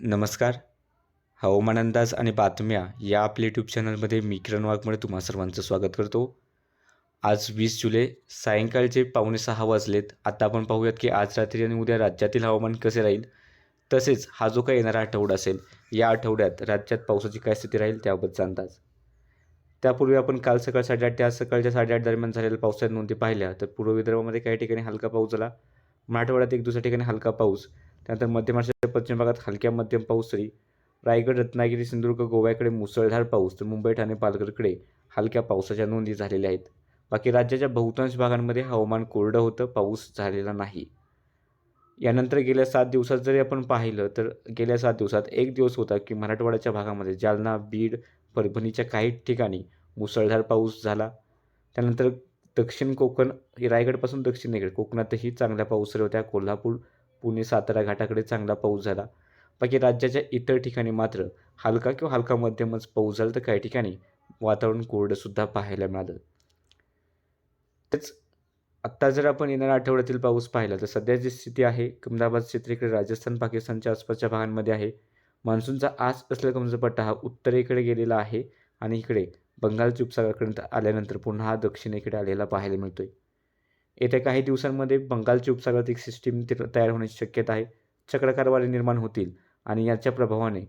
नमस्कार. हवामान अंदाज आणि बातम्या या आपल्या यूट्यूब चॅनलमध्ये मी किरण वाघमुळे तुम्हा सर्वांचं स्वागत करतो. आज वीस जुलै सायंकाळचे पावणे सहा वाजलेत. आता आपण पाहूयात की आज रात्री आणि उद्या राज्यातील हवामान कसे राहील? तसेच हा जो काही येणारा आठवडा असेल या आठवड्यात राज्यात पावसाची काय स्थिती राहील त्याबाबतचा अंदाज. त्यापूर्वी आपण काल सकाळ साडेआठ ते आज सकाळच्या साडेआठ दरम्यान झालेल्या पावसाच्या नोंदी पाहिल्या. तर पूर्व विदर्भामध्ये काही ठिकाणी हलका पाऊस झाला. मराठवाड्यात एक दुसऱ्या ठिकाणी हलका पाऊस. त्यानंतर मध्य महाराष्ट्राच्या पश्चिम भागात हलक्या मध्यम पाऊस तरी. रायगड रत्नागिरी सिंधुदुर्ग गोव्याकडे मुसळधार पाऊस तर मुंबई ठाणे पालघरकडे हलक्या पावसाच्या नोंदी झालेल्या आहेत. बाकी राज्याच्या बहुतांश भागांमध्ये हवामान कोरडं होतं पाऊस झालेला नाही. यानंतर गेल्या सात दिवसात जरी आपण पाहिलं तर गेल्या सात दिवसात एक दिवस होता की मराठवाड्याच्या भागामध्ये जालना बीड परभणीच्या काही ठिकाणी मुसळधार पाऊस झाला. त्यानंतर दक्षिण कोकण रायगडपासून दक्षिणेकडे कोकणातही चांगल्या पाऊस होत्या कोल्हापूर पुणे सातारा घाटाकडे चांगला पाऊस झाला. बाकी राज्याच्या इतर ठिकाणी मात्र हलका किंवा हलका मध्यमच पाऊस झाला तर काही ठिकाणी वातावरण कोरडंसुद्धा पाहायला मिळालं. तेच आत्ता जर आपण येणाऱ्या आठवड्यातील पाऊस पाहिला तर सध्या जी स्थिती आहे अहमदाबाद क्षेत्रेकडे राजस्थान पाकिस्तानच्या आसपासच्या भागांमध्ये आहे. मान्सूनचा आज असलेला कमजोर पट्टा हा उत्तरेकडे गेलेला आहे आणि इकडे बंगालच्या उपसागराकडे आल्यानंतर पुन्हा दक्षिणेकडे आलेला पाहायला मिळतोय. येत्या काही दिवसांमध्ये बंगालची उपसागरातील एक सिस्टीम तयार होण्याची शक्यता आहे. चक्रकारवारे निर्माण होतील आणि याच्या प्रभावाने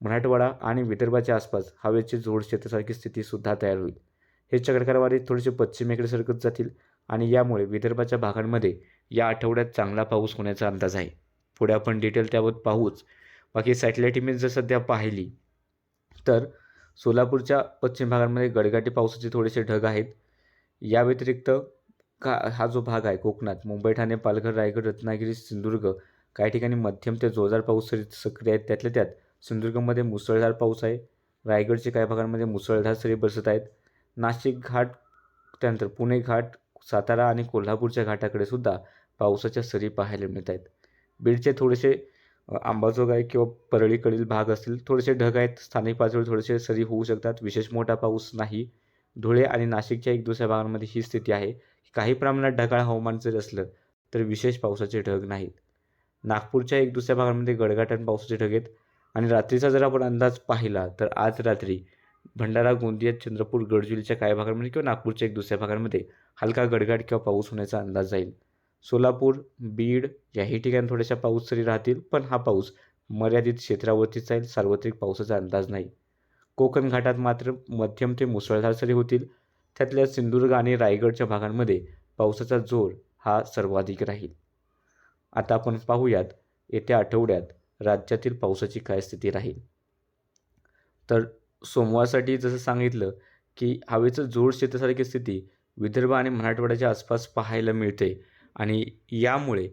मराठवाडा आणि विदर्भाच्या आसपास हवेचे जोड क्षेत्रासारखी स्थितीसुद्धा तयार होईल. हे चक्रकारवारे थोडेसे पश्चिमेकडे सरकत जातील आणि यामुळे विदर्भाच्या भागांमध्ये या आठवड्यात चांगला पाऊस होण्याचा अंदाज आहे. पुढे आपण डिटेल त्यावर पाहूच. बाकी सॅटेलाईट इमेज जर सध्या पाहिली तर सोलापूरच्या पश्चिम भागांमध्ये गडगाटी पावसाचे थोडेसे ढग आहेत. या व्यतिरिक्त का हा जो भाग आहे कोकणात मुंबई ठाणे पालघर रायगड रत्नागिरी सिंधुदुर्ग काही ठिकाणी मध्यम ते जोरदार पाऊस सरी सक्रिय आहेत. त्यातल्या त्यात सिंधुदुर्गमध्ये मुसळधार पाऊस आहे. रायगडच्या काही भागांमध्ये मुसळधार सरी बसत आहेत. नाशिक घाट त्यानंतर पुणे घाट सातारा आणि कोल्हापूरच्या घाटाकडे सुद्धा पावसाच्या सरी पाहायला मिळत आहेत. बीडचे थोडेसे आंबाजोगाई किंवा परळीकडील भाग असतील थोडेसे ढग आहेत. स्थानिक पातळीवर थोडेसे सरी होऊ शकतात. विशेष मोठा पाऊस नाही. धुळे आणि नाशिकच्या एक दुसऱ्या भागांमध्ये ही स्थिती आहे. काही प्रमाणात ढगाळ हवामान जर असलं तर विशेष पावसाचे ढग नाहीत. नागपूरच्या एक दुसऱ्या भागामध्ये गडगाटन पावसाचे ढग आहेत आणि रात्रीचा जर आपण अंदाज पाहिला तर आज रात्री भंडारा गोंदिया चंद्रपूर गडचिरोलीच्या काही भागांमध्ये किंवा नागपूरच्या एक दुसऱ्या भागांमध्ये हलका गडगाट किंवा पाऊस होण्याचा अंदाज जाईल. सोलापूर बीड याही ठिकाणी थोड्याशा पाऊस तरी राहतील पण हा पाऊस मर्यादित क्षेत्रावरतीच जाईल सार्वत्रिक पावसाचा अंदाज नाही. कोकण घाटात मात्र मध्यम ते मुसळधार सरी होतील. त्यातल्या सिंधुदुर्ग आणि रायगडच्या भागांमध्ये पावसाचा जोर हा सर्वाधिक राहील. आता आपण पाहूयात येत्या आठवड्यात राज्यातील पावसाची काय स्थिती राहील. तर सोमवारसाठी जसं सांगितलं की हवेचं जोड क्षेत्रासारखी स्थिती विदर्भ आणि मराठवाड्याच्या आसपास पाहायला मिळते आणि यामुळे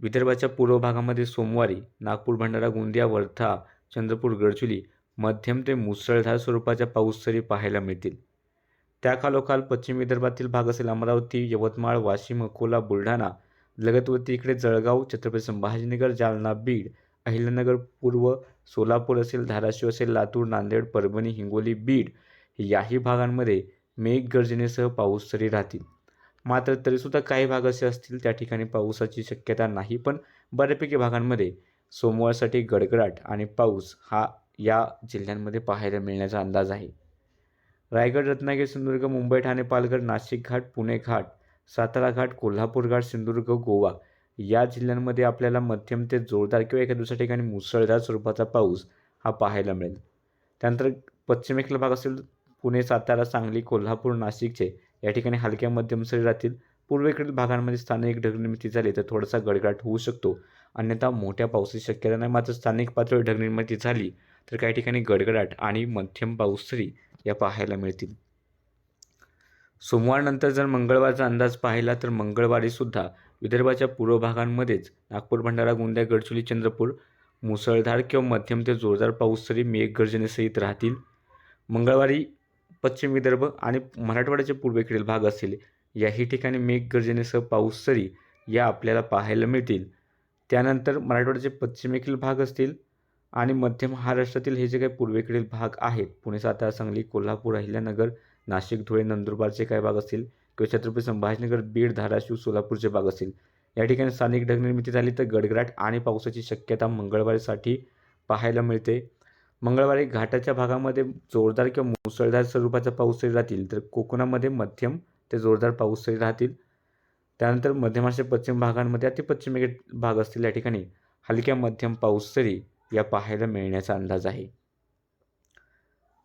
विदर्भाच्या पूर्व भागामध्ये सोमवारी नागपूर भंडारा गोंदिया वर्धा चंद्रपूर गडचुली मध्यम ते मुसळधार स्वरूपाच्या पाऊस सरी पाहायला मिळतील. त्याखालोखाल पश्चिम विदर्भातील भाग असेल अमरावती यवतमाळ वाशिम अकोला बुलढाणा. लगतवरती इकडे जळगाव छत्रपती संभाजीनगर जालना बीड अहिल्यानगर पूर्व सोलापूर असेल धाराशिव असेल लातूर नांदेड परभणी हिंगोली बीड याही भागांमध्ये मेघगर्जनेसह पाऊस सरी राहतील. मात्र तरीसुद्धा काही भाग असे असतील त्या ठिकाणी पावसाची शक्यता नाही पण बऱ्यापैकी भागांमध्ये सोमवारसाठी गडगडाट आणि पाऊस हा या जिल्ह्यांमध्ये पाहायला मिळण्याचा अंदाज आहे. रायगड रत्नागिरी सिंधुदुर्ग मुंबई ठाणे पालघर नाशिक घाट पुणे घाट सातारा घाट कोल्हापूर घाट सिंधुदुर्ग गोवा या जिल्ह्यांमध्ये आपल्याला मध्यम ते जोरदार किंवा एका दुसऱ्या ठिकाणी मुसळधार स्वरूपाचा पाऊस हा पाहायला मिळेल. त्यानंतर पश्चिमेकडला भाग असेल पुणे सातारा सांगली कोल्हापूर नाशिकचे या ठिकाणी हलक्या मध्यम सरी राहतील पूर्वेकडील भागांमध्ये स्थानिक ढगनिर्मिती झाली तर थोडासा गडगडाट होऊ शकतो. अन्यथा मोठ्या पावसाची शक्यता नाही. मात्र स्थानिक पातळीवर ढगनिर्मिती झाली तर काही ठिकाणी गडगडाट आणि मध्यम पाऊस तरी या पाहायला मिळतील. सोमवारनंतर जर मंगळवारचा अंदाज पाहिला तर मंगळवारीसुद्धा विदर्भाच्या पूर्व भागांमध्येच नागपूर भंडारा गोंदिया गडचिरोली चंद्रपूर मुसळधार किंवा मध्यम ते जोरदार पाऊस तरी मेघगर्जनेसहित राहतील. मंगळवारी पश्चिम विदर्भ आणि मराठवाड्याचे पूर्वेकडील भाग असतील याही ठिकाणी मेघगर्जनेसह पाऊस सरी या आपल्याला पाहायला मिळतील. त्यानंतर मराठवाड्याचे पश्चिमेकडील भाग असतील आणि मध्य महाराष्ट्रातील हे जे काही पूर्वेकडील भाग आहेत पुणे सातारा सांगली कोल्हापूर अहिल्यानगर नाशिक धुळे नंदुरबारचे काही भाग असतील किंवा छत्रपती संभाजीनगर बीड धाराशिव सोलापूरचे भाग असतील या ठिकाणी स्थानिक ढगनिर्मिती झाली तर गडगडाट आणि पावसाची शक्यता मंगळवारीसाठी पाहायला मिळते. मंगळवारी घाटाच्या भागामध्ये जोरदार किंवा मुसळधार स्वरूपाचा पाऊसही राहतील तर कोकणामध्ये मध्यम ते जोरदार पाऊसही राहतील. त्यानंतर मध्य महाराष्ट्र पश्चिम भागांमध्ये अतिपश्चिमेकडे भाग असतील या ठिकाणी हलक्या मध्यम पाऊस तरी या पाहायला मिळण्याचा अंदाज आहे.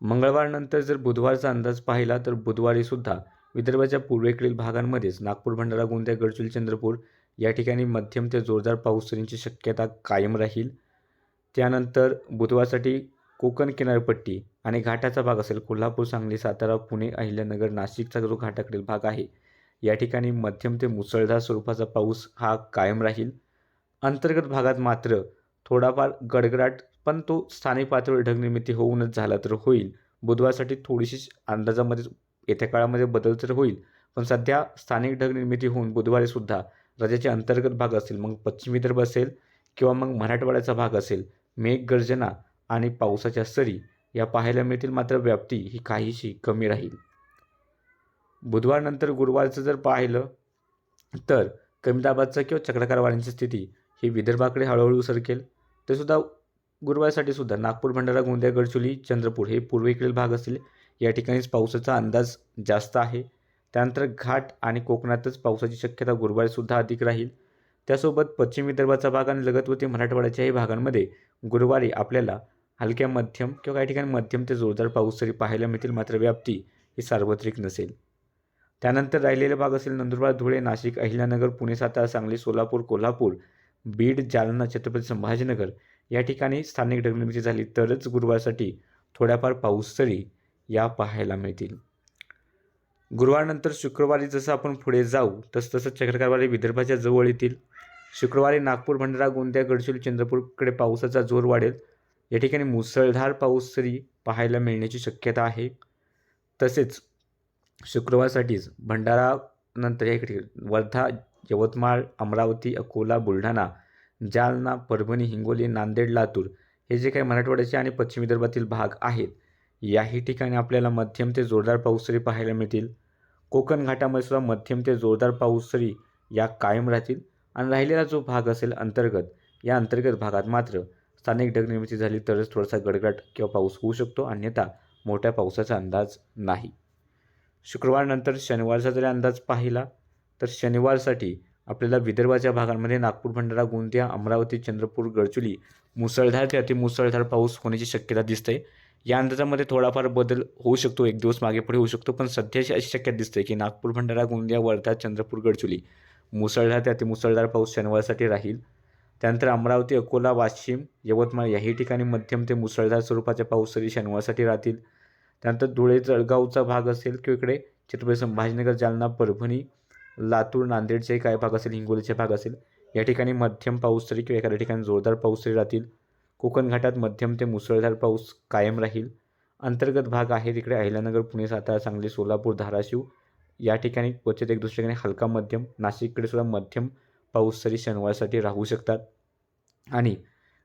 मंगळवारनंतर जर बुधवारचा अंदाज पाहिला तर बुधवारीसुद्धा विदर्भाच्या पूर्वेकडील भागांमध्येच नागपूर भंडारा गोंदिया गडचिरोली चंद्रपूर या ठिकाणी मध्यम ते जोरदार पाऊस सरींची शक्यता कायम राहील. त्यानंतर बुधवारसाठी कोकण किनारपट्टी आणि घाटाचा भाग असेल कोल्हापूर सांगली सातारा पुणे अहिल्यानगर नाशिकचा जो घाटाकडील भाग आहे या ठिकाणी मध्यम ते मुसळधार स्वरूपाचा पाऊस हा कायम राहील. अंतर्गत भागात मात्र थोडाफार गडगडाट पण तो स्थानिक पातळीवर ढगनिर्मिती होऊनच झाला तर होईल. बुधवारसाठी थोडीशी अंदाजामध्ये येत्या काळामध्ये बदल तर होईल पण सध्या स्थानिक ढगनिर्मिती होऊन बुधवारी सुद्धा राज्याचे अंतर्गत भाग असेल मग पश्चिम विदर्भ असेल किंवा मग मराठवाड्याचा भाग असेल मेघगर्जना आणि पावसाच्या सरी या पाहायला मिळतील मात्र व्याप्ती ही काहीशी कमी राहील. बुधवारनंतर गुरुवारचं जर पाहिलं तर कमी दाबाचा किंवा चक्राकार वाऱ्यांची स्थिती ही विदर्भाकडे हळूहळू सरकेल. ते सुद्धा गुरुवारसाठी सुद्धा नागपूर भंडारा गोंदिया गडचिरोली चंद्रपूर हे पूर्वेकडील भाग असतील. या ठिकाणीच पावसाचा अंदाज जास्त आहे. त्यानंतर घाट आणि कोकणातच पावसाची शक्यता गुरुवारीसुद्धा अधिक राहील. त्यासोबत पश्चिम विदर्भाचा भाग आणि लगतवती मराठवाड्याच्याही भागांमध्ये गुरुवारी आपल्याला हलक्या मध्यम किंवा काही ठिकाणी मध्यम ते जोरदार पाऊस तरी पाहायला मिळतील. मात्र व्याप्ती ही सार्वत्रिक नसेल. त्यानंतर राहिलेले भाग असेल नंदुरबार धुळे नाशिक अहिल्यानगर पुणे सातारा सांगली सोलापूर कोल्हापूर बीड जालना छत्रपती संभाजीनगर या ठिकाणी स्थानिक ढगनिर्मिती झाली. तरच गुरुवारसाठी थोड्याफार पाऊस तरी या पाहायला मिळतील. गुरुवारनंतर शुक्रवारी जसं आपण पुढे जाऊ तसं तसं चक्रकारवारी विदर्भाच्या जवळ येतील. शुक्रवारी नागपूर भंडारा गोंदिया गडचिरोली चंद्रपूरकडे पावसाचा जोर वाढेल. या ठिकाणी मुसळधार पाऊस तरी पाहायला मिळण्याची शक्यता आहे. तसेच शुक्रवारसाठीच भंडारा नंतर या वर्धा यवतमाळ अमरावती अकोला बुलढाणा जालना परभणी हिंगोली नांदेड लातूर हे जे काही मराठवाड्याचे आणि पश्चिम विदर्भातील भाग आहेत याही ठिकाणी आपल्याला मध्यम ते जोरदार पाऊसरी पाहायला मिळतील. कोकण घाटामध्ये सुद्धा मध्यम ते जोरदार पाऊसरी या कायम राहतील आणि राहिलेला जो भाग असेल अंतर्गत या अंतर्गत भागात मात्र स्थानिक ढगनिर्मिती झाली तरच थोडासा गडगडाट किंवा पाऊस होऊ शकतो अन्यथा मोठ्या पावसाचा अंदाज नाही. शुक्रवारनंतर शनिवारचा जरी अंदाज पाहिला. तर शनिवारसाठी आपल्याला विदर्भाच्या भागांमध्ये नागपूर भंडारा गोंदिया अमरावती चंद्रपूर गडचुली मुसळधार ते अतिमुसळधार पाऊस होण्याची शक्यता दिसते. या अंदाजामध्ये थोडाफार बदल होऊ शकतो एक दिवस मागे पुढे होऊ शकतो पण सध्या अशी शक्यता दिसते की नागपूर भंडारा गोंदिया वर्धा चंद्रपूर गडचुली मुसळधार ते अतिमुसळधार पाऊस शनिवारसाठी राहील. त्यानंतर अमरावती अकोला वाशिम यवतमाळ याही ठिकाणी मध्यम ते मुसळधार स्वरूपाच्या पाऊस तरी शनिवारसाठी राहतील. त्यानंतर धुळे जळगावचा भाग असेल किंवा इकडे छत्रपती संभाजीनगर जालना परभणी लातूर नांदेडचे काही भाग असेल हिंगोलीचे भाग असेल या ठिकाणी मध्यम पाऊस तरी किंवा एखाद्या ठिकाणी जोरदार पाऊस तरी राहतील. कोकण घाटात मध्यम ते मुसळधार पाऊस कायम राहील. अंतर्गत भाग आहे तिकडे अहिल्यानगर पुणे सातारा सांगली सोलापूर धाराशिव. या ठिकाणी क्वचित एक दुसऱ्या ठिकाणी हलका मध्यम नाशिककडे सुद्धा मध्यम पाऊस तरी शनिवारसाठी राहू शकतात. आणि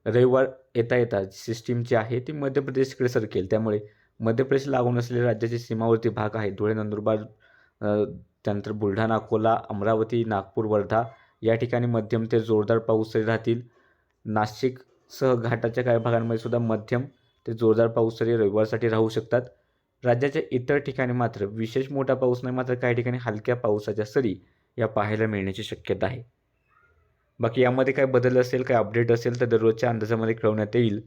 रविवार येता येता सिस्टीम जी आहे ती मध्य प्रदेशकडे सरकेल. त्यामुळे मध्य प्रदेश लागून असलेल्या राज्याचे सीमावर्ती भाग आहे. धुळे नंदुरबार त्यानंतर बुलढाणा अकोला अमरावती नागपूर वर्धा या ठिकाणी मध्यम ते जोरदार पाऊस तरी राहतील. नाशिकसह घाटाच्या काही भागांमध्ये सुद्धा मध्यम ते जोरदार पाऊस तरी रविवारसाठी राहू शकतात. राज्याच्या इतर ठिकाणी मात्र विशेष मोठा पाऊस नाही मात्र काही ठिकाणी हलक्या पावसाच्या सरी या पाहायला मिळण्याची शक्यता आहे. बाकी यामध्ये काय बदल असेल काय अपडेट असेल तर दररोजच्या अंदाजामध्ये कळवण्यात येईल.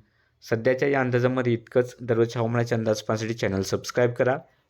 सध्याच्या या अंदाजामध्ये इतकंच. दररोजच्या हवामानाच्या अंदाज पाहण्यासाठी चॅनल सबस्क्राईब करा.